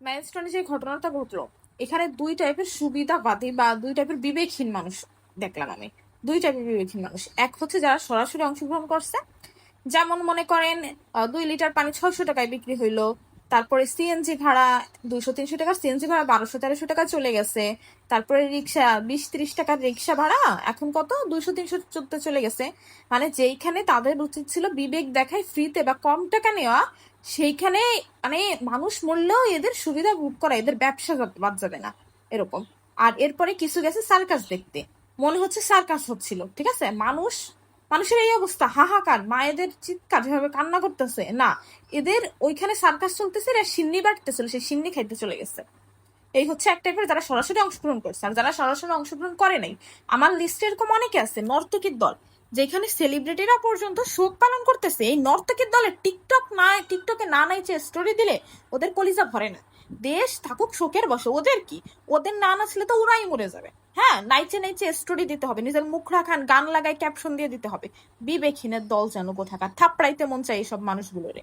ম্যানস্টোনে যে ঘটনাটা ঘটলো, এখানে দুই টাইপের সুবিধাবাদী বা দুই টাইপের বিবেকহীন মানুষ দেখলাম আমি। দুই টাইপের বিবেকহীন মানুষ। এক হচ্ছে যারা সরাসরি অংশগ্রহণ করছে। যেমন মনে করেন দুই লিটার পানি ছয়শো টাকায় বিক্রি হইল। তারপরে সিএনজি ভাড়া দুইশো, তিনশো টাকা সিএনজি ভাড়া বারোশো, তেরোশো টাকা চলে গেছে। তারপরে রিক্সা, বিশ, ত্রিশ টাকার রিক্সা ভাড়া, এখন কত? দুইশো, তিনশো চলতে চলে গেছে। মানে যেইখানে তাদের উচিত ছিল, বিবেক দেখায় ফ্রিতে বা কম টাকা নেওয়া, সেইখানে মানে মানুষ মরলেও এদের সুবিধা ভোগ করা, এদের ব্যবসা যাবে- বাদ যাবে না, এরকম। আর এরপরে কিছু গেছে সার্কাস দেখতে। মনে হচ্ছে সার্কাস হচ্ছিল, ঠিক আছে? মানুষ মানুষের এই অবস্থা। হাহাকার। মায়েদের চিৎকার যেভাবে কান্না করতেছে, না। এদের ওইখানে সার্কাস চলতেছে, এরা সিন্নি বাড়তেছিল, সেই সিন্নি খাইতে চলে গেছে। এই হচ্ছে এক টাইপের যারা সরাসরি অংশগ্রহণ করছে আর যারা সরাসরি অংশগ্রহণ করে নাই। আমার লিস্টে এরকম অনেকে আছে, নর্তকীর দল। যেখানে সেলিব্রিটিরা পর্যন্ত শোক পালন করতেছে। এই নর্তকীর দলের টিকটক না, টিকটকে না নাইচে স্টোরি দিলে ওদের কলিজা ভরে না। দেশ থাকুক, শোকের বসে, ওদের কি? ওদের না নাচলে তো ওরাই মরে যাবে। হ্যাঁ নাইচে নাইচে স্টোরি দিতে হবে, নিজের মুখ রাখান, গান লাগায় ক্যাপশন দিয়ে দিতে হবে। বিবেকহীনের দল যেন কোথাকার, থাপড়াইতে মন চাই এইসব মানুষগুলোরে।